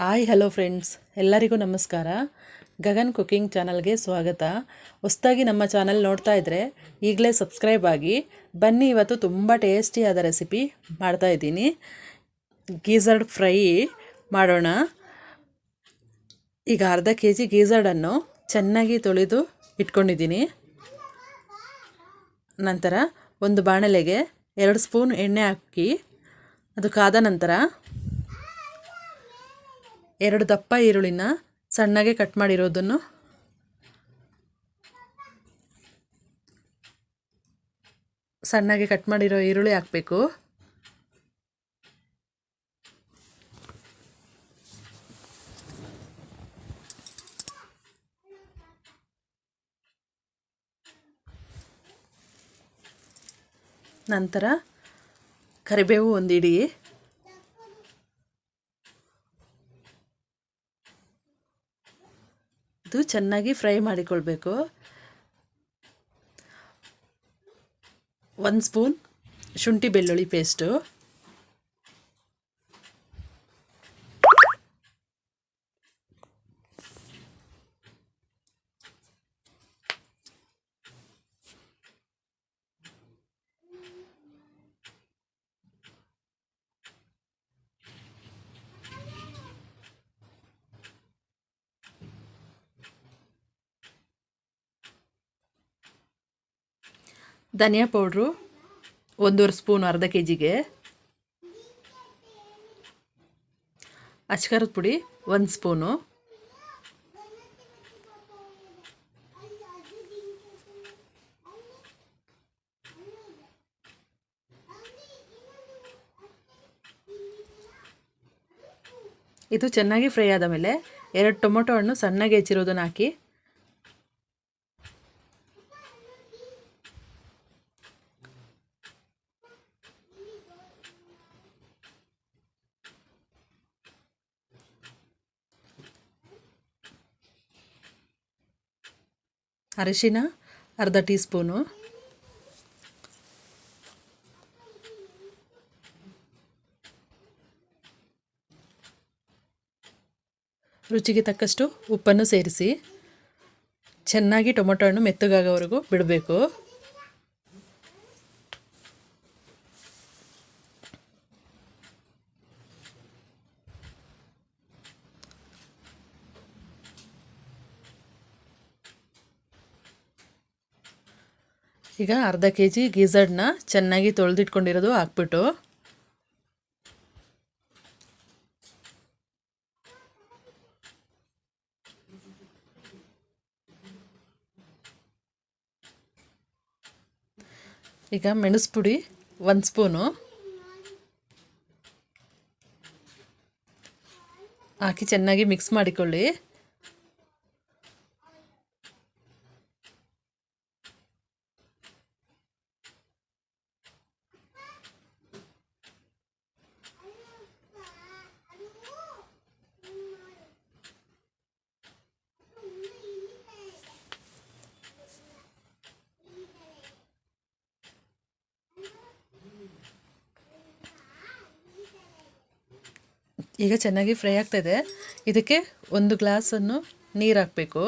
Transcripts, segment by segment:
Hi hello friends ಎಲ್ಲರಿಗೂ ನಮಸ್ಕಾರ. Gagan cooking ಚಾನಲ್ಗೆ ಸ್ವಾಗತ. ಹೊಸ್ದಾಗಿ ನಮ್ಮ ಚಾನಲ್ ನೋಡ್ತಾ ಇದ್ದರೆ ಈಗಲೇ ಸಬ್ಸ್ಕ್ರೈಬ್ ಆಗಿ ಬನ್ನಿ, ಇವತ್ತು ತುಂಬ ಟೇಸ್ಟಿಯಾದ ರೆಸಿಪಿ ಮಾಡ್ತಾ ಇದ್ದೀನಿ. ಗೀಝರ್ಡ್ ಫ್ರೈ ಮಾಡೋಣ. ಈಗ ಅರ್ಧ ಕೆ ಜಿ ಗೀಝರ್ಡನ್ನು ಚೆನ್ನಾಗಿ ತೊಳೆದು ಇಟ್ಕೊಂಡಿದ್ದೀನಿ. ನಂತರ ಒಂದು ಬಾಣಲೆಗೆ ಎರಡು ಸ್ಪೂನ್ ಎಣ್ಣೆ ಹಾಕಿ, ಅದು ಕಾದ ನಂತರ ಎರಡು ದಪ್ಪ ಈರುಳ್ಳಿನ ಸಣ್ಣಗೆ ಕಟ್ ಮಾಡಿರೋದನ್ನು ಸಣ್ಣಗೆ ಕಟ್ ಮಾಡಿರೋ ಈರುಳ್ಳಿ ಹಾಕಬೇಕು. ನಂತರ ಕರಿಬೇವು ಒಂದು ಇಡಿ ಇದು ಚೆನ್ನಾಗಿ ಫ್ರೈ ಮಾಡಿಕೊಳ್ಬೇಕು. ಒಂದು ಸ್ಪೂನ್ ಶುಂಠಿ ಬೆಳ್ಳುಳ್ಳಿ ಪೇಸ್ಟು. ಧನಿಯಾ ಪೌಡ್ರು, ಒಂದೂವರೆ ಸ್ಪೂನ್ ಅರ್ಧ ಕೆ ಜಿಗೆ ಅಚ್ಕಾರದ ಪುಡಿ, ಒಂದು ಸ್ಪೂನು. ಇದು ಚೆನ್ನಾಗಿ ಫ್ರೈ ಆದ ಮೇಲೆ ಎರಡು ಟೊಮೊಟೊ ಹಣ್ಣು ಸಣ್ಣಗೆ ಹೆಚ್ಚಿರೋದನ್ನು ಹಾಕಿ ಅರಿಶಿನ ಅರ್ಧ ಟೀ ಸ್ಪೂನು ರುಚಿಗೆ ತಕ್ಕಷ್ಟು ಉಪ್ಪನ್ನು ಸೇರಿಸಿ. ಚೆನ್ನಾಗಿ ಟೊಮೊಟೊ ಹಣ್ಣು ಮೆತ್ತಗಾಗೋವರೆಗೂ ಬಿಡಬೇಕು. ಈಗ ಅರ್ಧ ಕೆ ಜಿ ಗೀಝರ್ಡ್ನ ಚೆನ್ನಾಗಿ ತೊಳೆದಿಟ್ಕೊಂಡಿರೋದು ಹಾಕ್ಬಿಟ್ಟು. ಈಗ ಮೆಣಸು ಪುಡಿ ಒಂದು ಸ್ಪೂನು. ಹಾಕಿ ಚೆನ್ನಾಗಿ ಮಿಕ್ಸ್ ಮಾಡಿಕೊಳ್ಳಿ. ಈಗ ಚೆನ್ನಾಗಿ ಫ್ರೈ ಆಗ್ತಾಯಿದೆ ಇದಕ್ಕೆ ಒಂದು ಗ್ಲಾಸನ್ನು ನೀರು ಹಾಕಬೇಕು.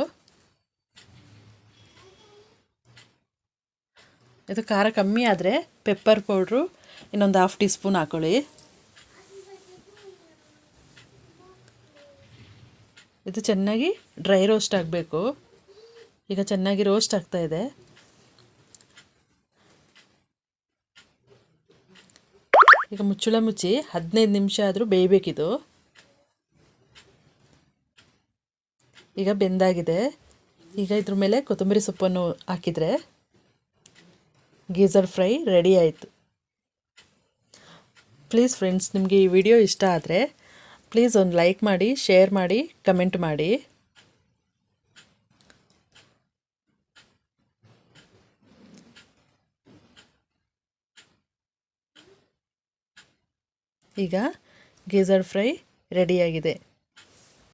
ಇದು ಖಾರ ಕಮ್ಮಿ ಆದರೆ ಪೆಪ್ಪರ್ ಪೌಡ್ರು ಇನ್ನೊಂದು ಹಾಫ್ ಟೀ ಸ್ಪೂನ್ ಹಾಕೊಳ್ಳಿ. ಇದು ಚೆನ್ನಾಗಿ ಡ್ರೈ ರೋಸ್ಟ್ ಆಗಬೇಕು. ಈಗ ಚೆನ್ನಾಗಿ ರೋಸ್ಟ್ ಆಗ್ತಾಯಿದೆ ಈಗ ಮುಚ್ಚಳ ಮುಚ್ಚಿ ಹದಿನೈದು ನಿಮಿಷ ಆದರೂ ಬೇಯಬೇಕಿದು. ಈಗ ಬೆಂದಾಗಿದೆ. ಈಗ ಇದ್ರ ಮೇಲೆ ಕೊತ್ತಂಬರಿ ಸೊಪ್ಪನ್ನು ಹಾಕಿದರೆ ಗೀಝರ್ ಫ್ರೈ ರೆಡಿ ಆಯಿತು. ಪ್ಲೀಸ್ ಫ್ರೆಂಡ್ಸ್, ನಿಮಗೆ ಈ ವಿಡಿಯೋ ಇಷ್ಟ ಆದರೆ ಪ್ಲೀಸ್ ಒಂದು ಲೈಕ್ ಮಾಡಿ, ಶೇರ್ ಮಾಡಿ, ಕಮೆಂಟ್ ಮಾಡಿ. ಈಗ ಗೀಝರ್ ಫ್ರೈ ರೆಡಿಯಾಗಿದೆ.